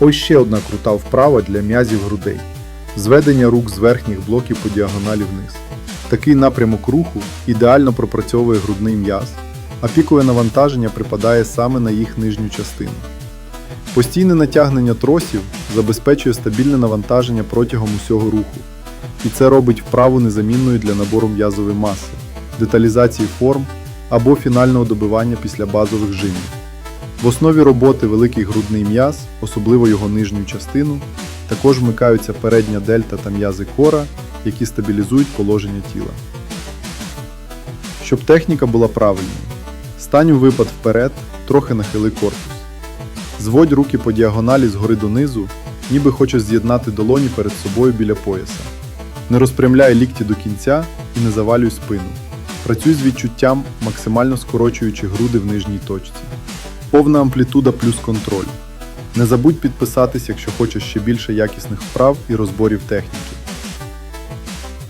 Ось ще одна крута вправа для м'язів грудей. Зведення рук з верхніх блоків по діагоналі вниз. Такий напрямок руху ідеально пропрацьовує грудний м'яз, а пікове навантаження припадає саме на їх нижню частину. Постійне натягнення тросів забезпечує стабільне навантаження протягом усього руху, і це робить вправу незамінною для набору м'язової маси, деталізації форм або фінального добивання після базових жимів. В основі роботи великий грудний м'яз, особливо його нижню частину, також вмикаються передня дельта та м'язи кора, які стабілізують положення тіла. Щоб техніка була правильною, стань у випад вперед, трохи нахили корпус. Зводь руки по діагоналі згори донизу, ніби хочеш з'єднати долоні перед собою біля пояса. Не розпрямляй лікті до кінця і не завалюй спину. Працюй з відчуттям, максимально скорочуючи груди в нижній точці. Повна амплітуда плюс контроль. Не забудь підписатись, якщо хочеш ще більше якісних вправ і розборів техніки.